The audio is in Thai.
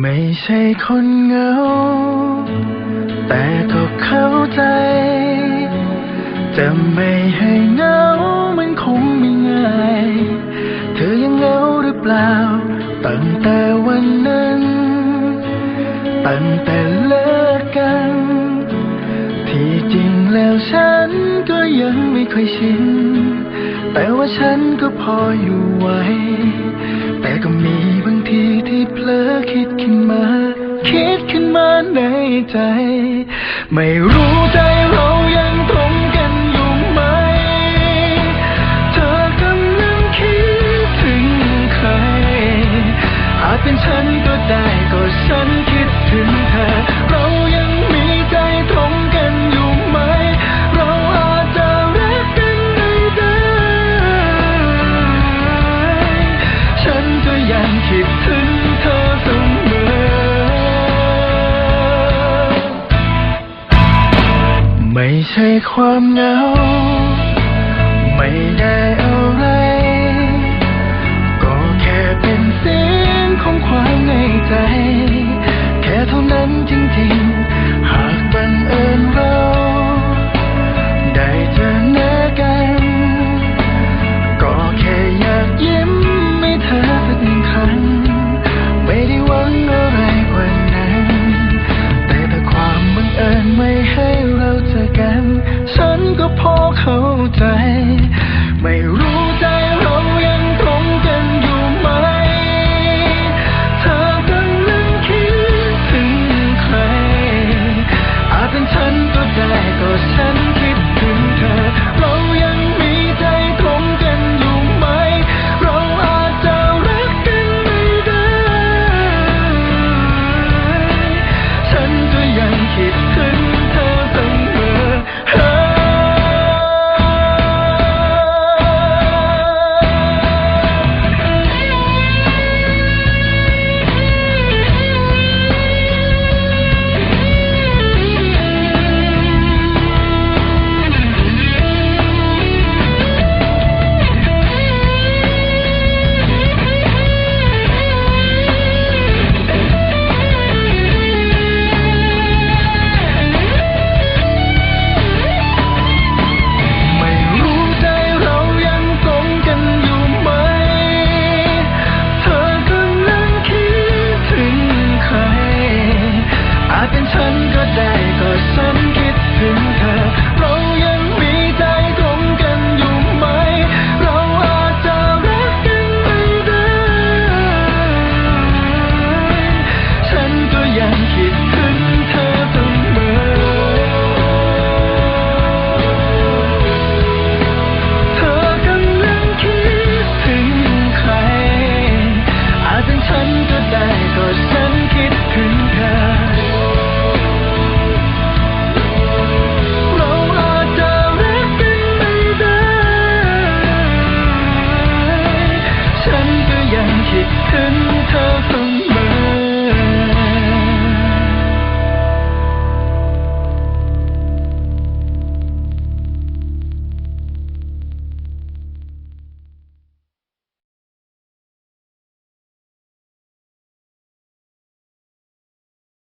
ไม่ใช่คนเหงา แต่ก็เข้าใจ จะไม่ให้เหงา มันคงไม่ง่าย เธอยังเหงาหรือเปล่า ตั้งแต่วันนั้น ตั้งแต่เลิกกัน ที่จริงแล้วฉันก็ยังไม่ค่อยชิน แต่ว่าฉันก็พออยู่ไหวแต่ก็มี คิดขึ้นมา คิดขึ้นมาในใจ ไม่รู้ใจ ใช่ความเหงา ไม่แน่ คิดถึงเธอเสมอ